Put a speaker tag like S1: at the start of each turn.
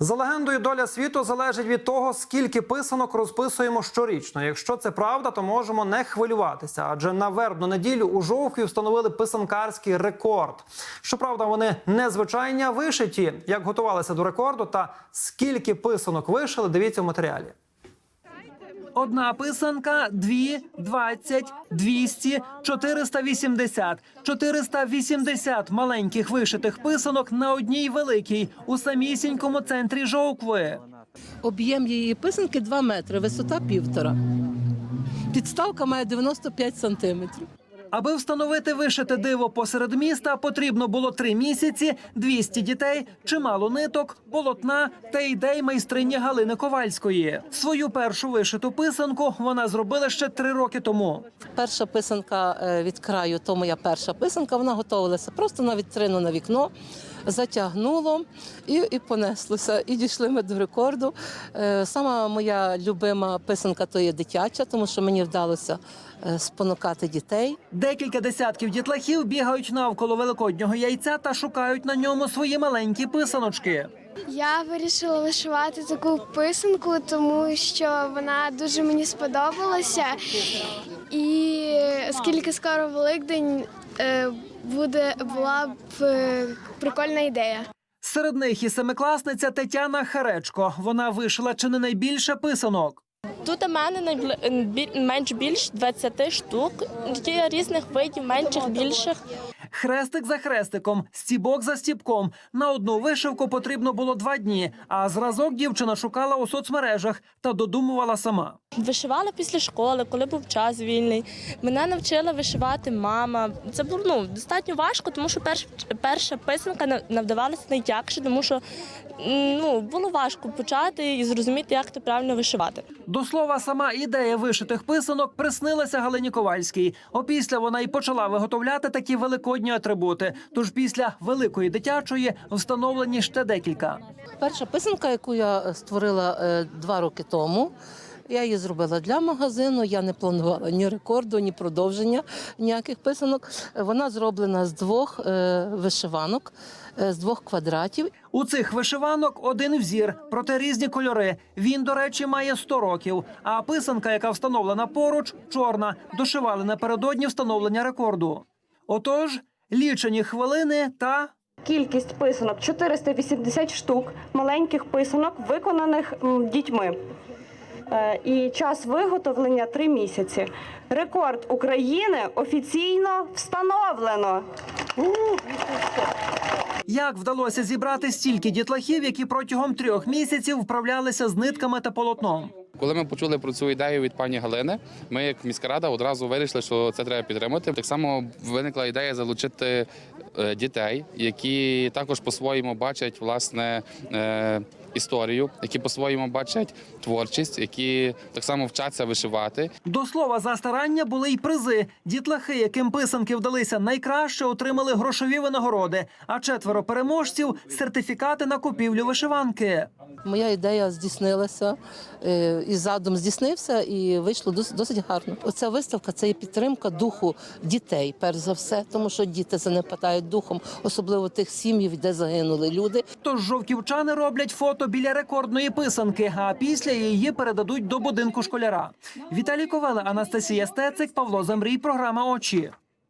S1: За легендою, доля світу залежить від того, скільки писанок розписуємо щорічно. Якщо це правда, то можемо не хвилюватися, адже на вербну неділю у жовкві встановили писанкарський рекорд. Щоправда, вони незвичайні, а вишиті. Як готувалися до рекорду та скільки писанок вишили, дивіться в матеріалі. Одна писанка, дві, двадцять, двісті, чотириста вісімдесят. Чотириста вісімдесят маленьких вишитих писанок на одній великій у самісінькому центрі жовкви.
S2: Об'єм її писанки 2 метри, висота півтора. Підставка має 95 сантиметрів.
S1: Аби встановити вишите диво посеред міста, потрібно було три місяці, 200 дітей, чимало ниток, полотна та ідей майстрині Галини Ковальської. Свою першу вишиту писанку вона зробила ще три роки тому.
S2: Перша писанка е, від краю, то моя перша писанка, вона готувалася просто на вітрину на вікно, затягнуло і, і понеслося. І дійшли ми до рекорду. Е, Сама моя любима писанка то є дитяча, тому що мені вдалося е, спонукати дітей.
S1: Декілька десятків дітлахів бігають навколо великоднього яйця та шукають на ньому свої маленькі писаночки.
S3: Я вирішила вишивати таку писанку, тому що вона дуже мені сподобалася. І оскільки скоро Великдень буде була б е, прикольна ідея.
S1: Серед них і семикласниця Тетяна Харечко. Вона вишила чи не найбільше писанок.
S4: Тут у мене менш більш 20 штук. Є різних видів, менших, більших.
S1: Хрестик за хрестиком, стібок за стібком. На одну вишивку потрібно було два дні. А зразок дівчина шукала у соцмережах та додумувала сама.
S4: Вишивала після школи, коли був час вільний. Мене навчила вишивати мама. Це було ну, достатньо важко, тому що перш, перша писанка навдавалася найтягше, тому що ну, було важко почати і зрозуміти, як то правильно вишивати.
S1: До слова, сама ідея вишитих писанок приснилася Галині Ковальській. Опісля вона й почала виготовляти такі великодні атрибути. Тож після великої дитячої встановлені ще декілька.
S2: Перша писанка, яку я створила е, два роки тому. Я її зробила для магазину. Я не планувала ні рекорду, ні продовження ніяких писанок. Вона зроблена з двох е, вишиванок, е, з двох квадратів.
S1: У цих вишиванок один взір, проте різні кольори. Він, до речі, має 100 років. А писанка, яка встановлена поруч, чорна. Дошивали напередодні встановлення рекорду. Отож, лічені хвилини та
S5: Кількість писанок 480 штук маленьких писанок, виконаних дітьми. Е, І час виготовлення 3 місяці. Рекорд України офіційно встановлено.
S1: як вдалося зібрати стільки дітлахів, які протягом трьох місяців вправлялися з нитками та полотном.
S6: Коли ми почули про цю ідею від пані Галини, ми, як міська рада, одразу вирішили, що це треба підтримати. Так само виникла ідея залучити е, дітей, які також по-своєму бачать власне. е, Історію, які по-своєму бачать творчість, які так само вчаться вишивати.
S1: До слова, за старання були й призи. Дітлахи, яким писанки вдалися найкраще, отримали грошові винагороди. А четверо переможців сертифікати на купівлю вишиванки.
S2: Моя ідея здійснилася, е, і задум здійснився, і вийшло досить гарно. Оця виставка це є підтримка духу дітей, перш за все, тому що діти занепадають духом, особливо тих сім'їв, де загинули люди.
S1: Тож жовківчани роблять фото біля рекордної писанки, а після її передадуть до будинку школяра. Віталій Ковела, Анастасія Стецик, Павло Замрій. Програма очі.